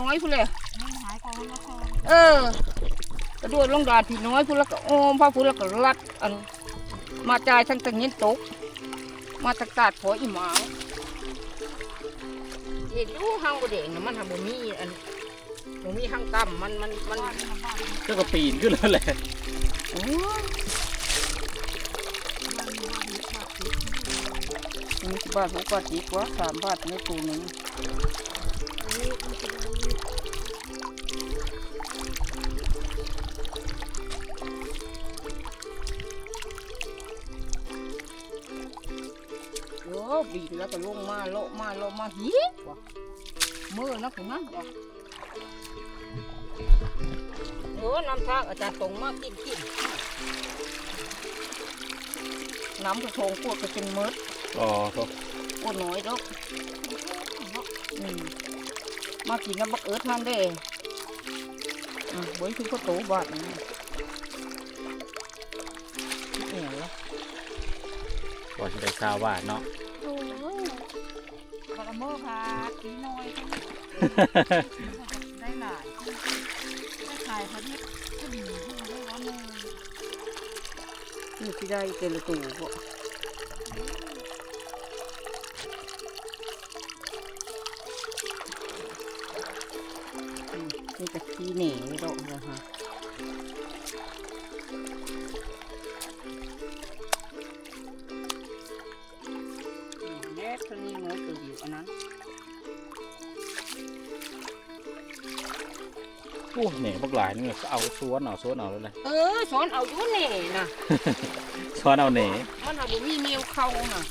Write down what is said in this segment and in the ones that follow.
น้อยพุ่นเลยมันหายของนครเออ กระโดดลงดาดพี่น้อยพุ่นแล้วก็โอมพาพุ่นแล้วก็รัดอัน มาจ่ายทั้งตะเงินตก มาตักตาดพออีหมาเห็นดูห้างบ่เด็กนะมันทำบ่มีอันบ่มีห้างต่ำมันมันมันบ้านมันบ้านมันก็ก็ปีนขึ้นแล้วแหละโอ้ยบ้านมันบ้านมันมีสิบบาทหกบาทดีกว่าสามบาทในตู้หนึง โอ้บีบแล้วก็ลงมาโละมาโละมาหีว่ะมือนะคุณนะว่ะโอ้น้ำทางอาจารย์ตรงมากกินกินน้ำกระทงพวกกระจินมืดอ๋อก็อ้วนน้อยดอกอืม มากินน้ำบักเอิร์ธท่านเด้อะบนคือข้าวโตบาทนี่เอ๋ละพอจะได้ข่าวว่าเนาะโอ้ยบารเมอร์พาตีน้อยได้หลายได้ขายพอดีก็ดีที่มันได้ว่าแม่นี่ที่ได้เกละตูบ่ นี่ก็ขี้เหน่ดอกเลยฮะอืมแม่เท่านี้งดตัวเดียวอันนั้นโอ้เนี่ยพวกหลายนี่ก็เอาสวนเอาสวนเอาแล้วเลยเออสอนเอาอยู่นี่นะสวนเอาเหน่มันเอาบ่มีเมียวเข้าน่ะ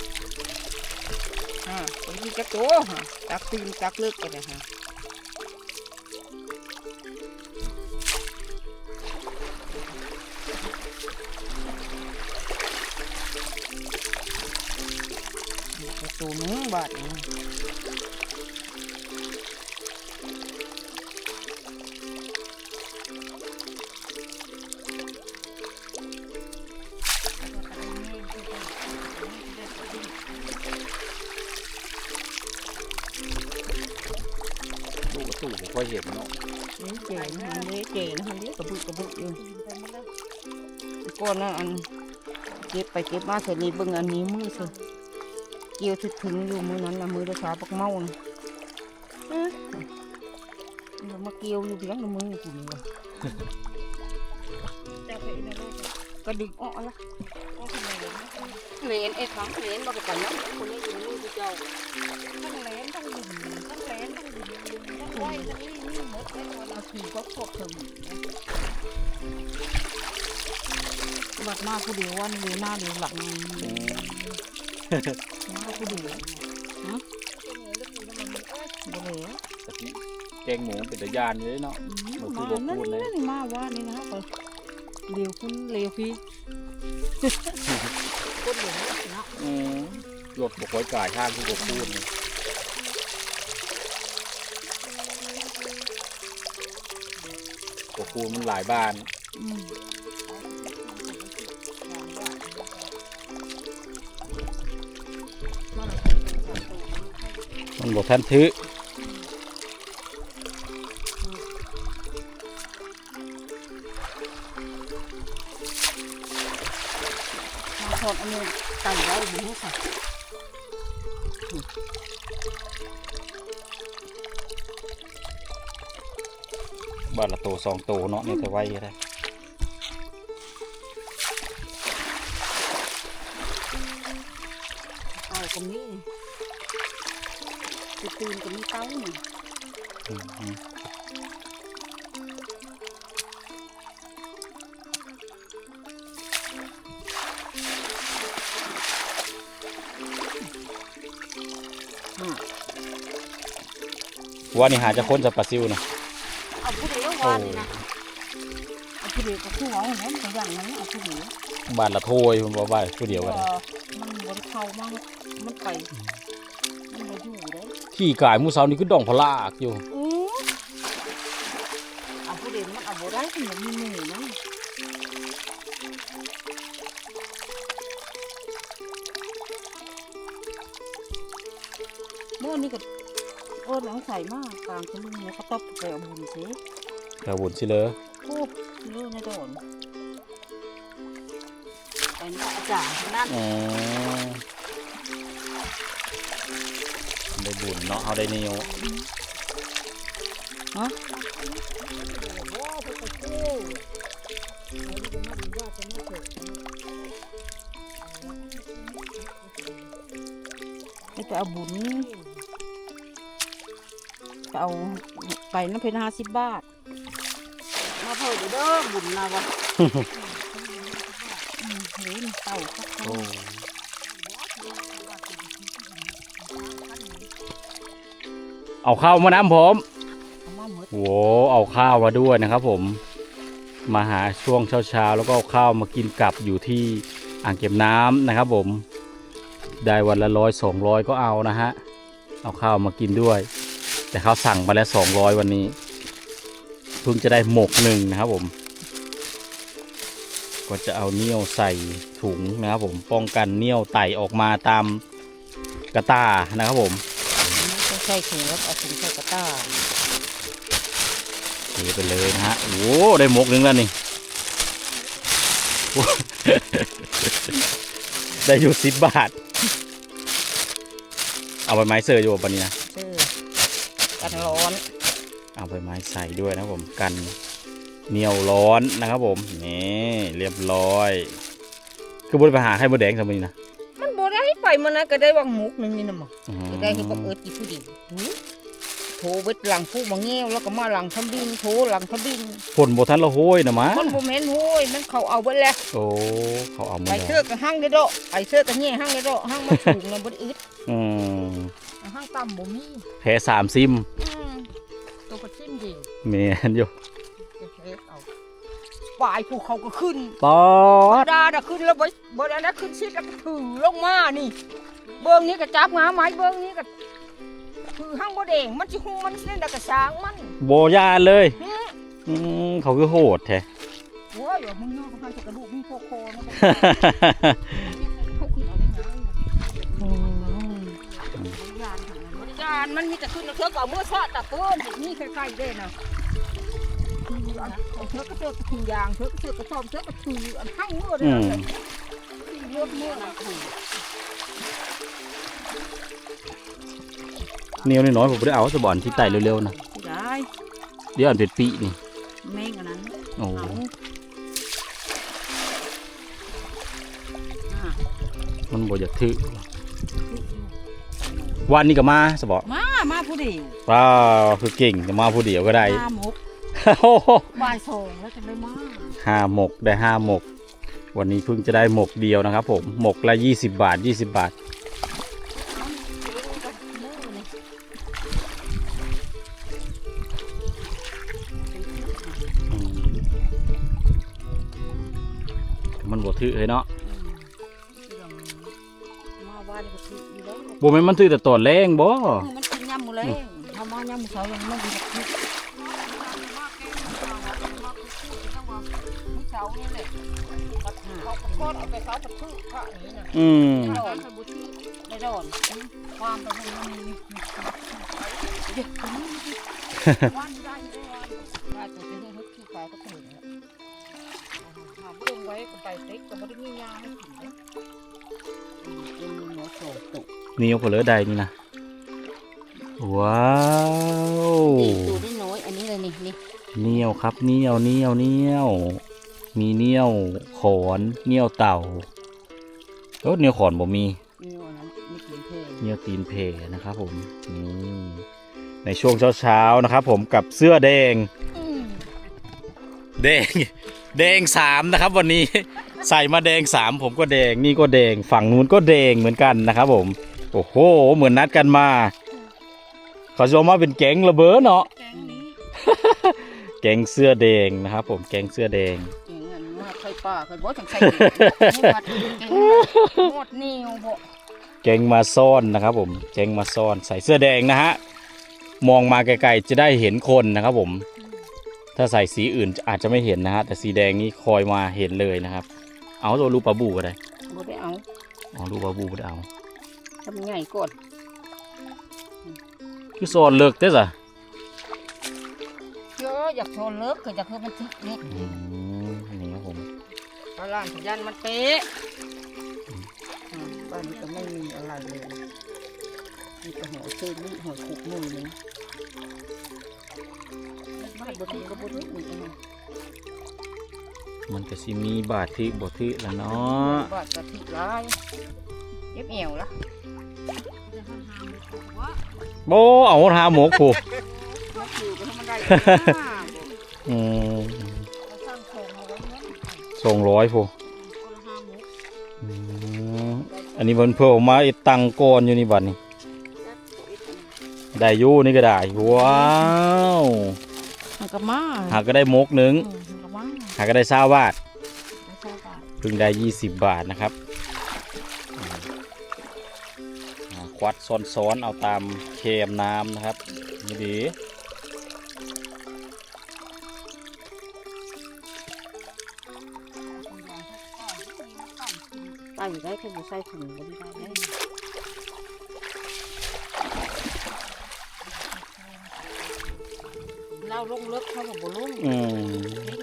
ฮะคนที่จักโตฮะจักตีนจักเลิกกันเลยฮะ ตูหนึงบาทนี่ลูกกระตู่ผมค่อยเห็นเนาะนี่เจ๋งหันเด้เจ๋งหันเด้กระบุกกระบุกอยู่ก้อนน่ะอันเก็บไปเก็บมาเสร็จนี่เบิ่งอันนี้มือสิ เกี่ยวถึงถึงอยู่มือนั้นละมือเดชาปักเมาน่ะเอ๊ะมันมาเกี่ยวอยู่เพียงในมือกูนี่วะแต่เคยนะลูกกระดิกอ้อละก็คือแม่เหรียญไอ้ถังเหรียญมากับกันนะคนนี้อยู่ในมือกูเจ้าทั้งแหลนทั้งหุ่นทั้งแหลนทั้งหุ่นทั้งไหวทั้งนี่นี่หมดเลยวันเอาขี่ก็พวกเธอบัดมาผู้เดียววันเดียวหน้าเดียวหลัง มาผู้เดียวฮะบ่เหลวกะทิแกงหมูเป็นตะยานเลยเนาะมันคือมาบกพูนั่นดเลย นี่มาว่านี่นะไปเลียวคุณเลียวพี่คนหลืองเนาะอืมรถบกค่อยกายทางคือบกพูดเลยบกพูดมันหลายบ้าน อืม มันบอกทันทึมาถอดอันนี้ไก่ไว้บุ้งค่ะบ้านละโตสองโตเนาะเนี่ยแต่ไว้ได้ ว่านี่หาจะค้นสับปลาซิวนะเอาผู้เดียววานนี่นะเอาผู้เดียวก็คู่เอาเนี่ยมันอย่างนั้นเอาผู้เดียวบ้านละโทยมันบอกว่าผู้เดียวกันเออมันบนเขามันมันไปมันบ่อยู่เลย ขี่กายหมูเสานี่คือดองพลากอยู่อือเอาผู้เดียวมันเอาบ่ได้มันบ่มีหมู่นะเมื่อนี้ก็โอ้ก้นหลังใส่มากกลางขมึงเนี่ยเขาตบไปเอาบุญสิกระบุญสิเลยโอ้เลื่อนในโดนเป็นอาจารย์นั่นอ๋อ ได้บุญเนาะเอาได้นิวฮะโอ้ไปตะกู้ไอ้ที่มันว่าจะไม่เกิดไม่ไปเอาบุญไปเอาไปน้ำเพชรห้าสิบบาท มาเพิ่มเด้อบุญนะวะอืมเฮ้ยมันเต่าคัก เอาข้าวมาน้ำผมๆเอามาหมดโว้เอาข้าวมาด้วยนะครับ ผม มาหาช่วงเช้าๆแล้วก็เอาข้าวมากินกลับอยู่ที่อ่างเก็บน้ำนะครับ ผม ได้วันละร้อยสองร้อยก็เอานะฮะ เอาข้าวมากินด้วย แต่เขาสั่งมาแล้วสองร้อยวันนี้เพิ่งจะได้หมกหนึ่งนะครับผม ก็จะเอาเนี้ยวใส่ถุงนะครับผมป้องกันเนี้ยวไต่ออกมาตามกระตานะครับผมไม่ ใช่ถุงแล้วเอาถุงใส่กระต้าเทไปเลยนะฮะ โอ้โหได้หมกหนึ่งแล้วนี่โอ้ได้อยู่สิบบาท เอาใบไม้เสยอยู่ปะเนี่ยเออกันร้อน เอาใบไม้ใส่ด้วยนะครับผมกันเหนียวร้อนนะครับผม นี่เรียบร้อย คือบริไปหาไข่มดแดงสมัยนี้นะ มันบ่ได้ไปมันนะก็ได้วางหมุกหนึงนี่นะมั้งอืมก็ ได้คือบอกเอิดอีผู้ดีหือโทรเบิดหลังผู้มาเงี้ยวแล้วก็มาหลังทำบินโทรหลังทำบินผลโบทันละโห้ยนะมะมันบ่แม่นโว้ยมันเขาเอาเบิดแล้วโอ้เขาเอามาไปแล้วเสื้อกับห้างได้ดอกไปเสื้อกับเงี้ยห้างได้ดอกห้างมันสูงนะบ่ได้อึดอืมห้างต่ำบ่มีแพ้สามซิมอืมตัวก็ชิ้นเดียวเมียนอยู่จะเทสเอาปลายภูเขาก็ขึ้นปอดดาดาขึ้นแล้วบ่บ่ได้นะขึ้นชิดแล้วก็ถือลงมานี่ เบิ้งนี้ก็จับงาไม้เบิ้งนี้ก็คือห้างบ่แดงมันสิฮู้มันเส้นดากระช้างมันโบยานเลยหืออืมเขาคือโหดแท้โอ้ยว่ามึงเนาะก็พันจะกระดูกมีโคโคนะบ่เขาขึ้นเอาได้ไงอืมยานทางนั้นบ่ได้ยานมันมีแต่ขึ้นแล้วเธอก็เอามือซอดตะเปิ้นนี่คล้ายๆเด้น่ะคืออันเธอก็เธอก็ถือยางเธอก็เธอกระสอบเธอก็ถืออันข้างมือเด้อือมเลือกมือน่ะ เหนียวน้อยๆผมไม่ได้เอาสบอนที่ไต่เร็วๆนะได้เดี๋ยวอันเป็นปีนี่แม่งอันนั้นโอ้เอาอะมันบ่อยากถือวันนี้ก็มาสบอมา มาผู้เดียวว้าคือเก่งจะมาผู้เดียวก็ได้มาหมกโอ้โหบ่ายสองแล้วจะได้มาห้าหมกได้ห้าหมก วันนี้เพิ่งจะได้หมกเดียวนะครับผมหมกละยี่สิบบาทยี่สิบบาท บ่ถือเลยเนาะมาว่านี่ก็คืออยู่แล้วบ่แม่นมันถือแต่ตอนแรงบ่มันกินยำหมดเลยทำมายำหมูเขายังไม่ดีสักทีเช้านี่แหละเขาทอดเอาไปเขาผัดพืชข้านี้นะอืมไม่โดนไม่โดนความไปทางนี้เนี่ยกผลเลอใดนี่นะว้าวดูได้น้อยอันนี้เลยนี่นี่เหนียวครับเหนียวเหนียวเหนียวมีเหนียวขอนเหนียวเต่าเออเหนียวขอนบ่มีนี่อันนั้นไม่กินเพลงเหนียวตีนเพนะครับผมนี่ในช่วงเช้าๆนะครับ ผมกับเสื้อแดงแดงแดงสามนะครับ วันนี้ใส่มาแดงสามผมก็แดงนี่ก็แดงฝั่งนู้นก็แดงเหมือนกันนะครับผม โอ้โห เหมือนนัดกันมาเขาจะมาเป็นแก๊งระเบ้อเนาะแกงนี้แก๊งเสื้อแดงนะครับผมแก๊งเสื้อแดงเก่งอันมาเคยป่าเคยบ่จังใส่หมดนิ้วบ่แก๊งมาซ่อนนะครับผมแก๊งมาซ่อนใส่เสื้อแดงนะฮะมองมาไกลๆจะได้เห็นคนนะครับผม ถ้าใส่สีอื่นอาจจะไม่เห็นนะฮะแต่สีแดงนี่คอยมาเห็นเลยนะครับ เอาตัวลูกปลาบูก็ได้บ่ได้เอาอ๋อลูกปลาบูก็ได้เอา ทำใหญ่ก่อนคือสอนเลิกเด้อจ้ะเยอะอยากโชว์เลิกคืออยากคือมันทึกเลิกอืมนี่ครับผมปลาล่างยันมันเป๊ะอืมบ้านนี้ก็ไม่มีอะไรเลยมีแต่หัวเส้นนี่หัวขุกมือนึงบ้านบนนี้ก็บนนี้นี่เองมันก็สิมีบาดทึบ่ทึละเนาะบ้านกะทิร้ายเย็บเอวละ โบเอาหาหมกผู้มาอยู่ก็ให้มันได้อืมสร้างโครงเอาไว้เนี่ยส่งร้อยผู้คนละห้าหมูอืมอันนี้เพิ่นเพิ่มออกมาไอ้ตังก้อนอยู่นี่บัดนี้ ได้อยู่นี่ก็ได้ ว้าวมันก็มาหาก็ได้มกหนึ่งอืมมันก็มาหาก็ได้ซาบาทไม่ใช่ป่ะเพิ่งได้ยี่สิบบาทนะครับ ควัดซ้อนๆเอาตามเค็มน้ำนะครับนี่ดีใส่ได้คือบ่ใส่ถุงบ่ได้ได้เราลงเลิกเขาก็บ่ลงอืมเ